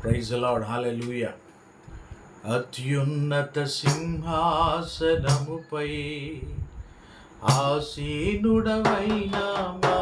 Praise lord hallelujah అత్యున్నత సింహాసనముపై ఆసీనుడవైన మా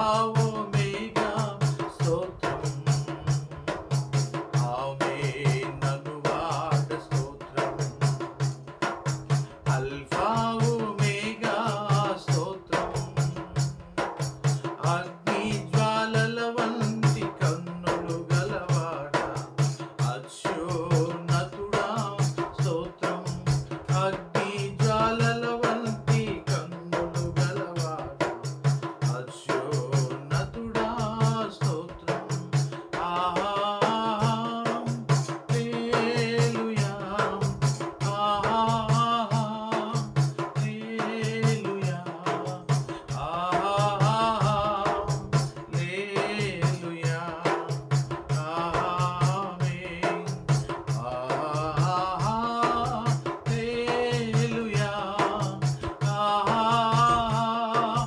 Yahweh.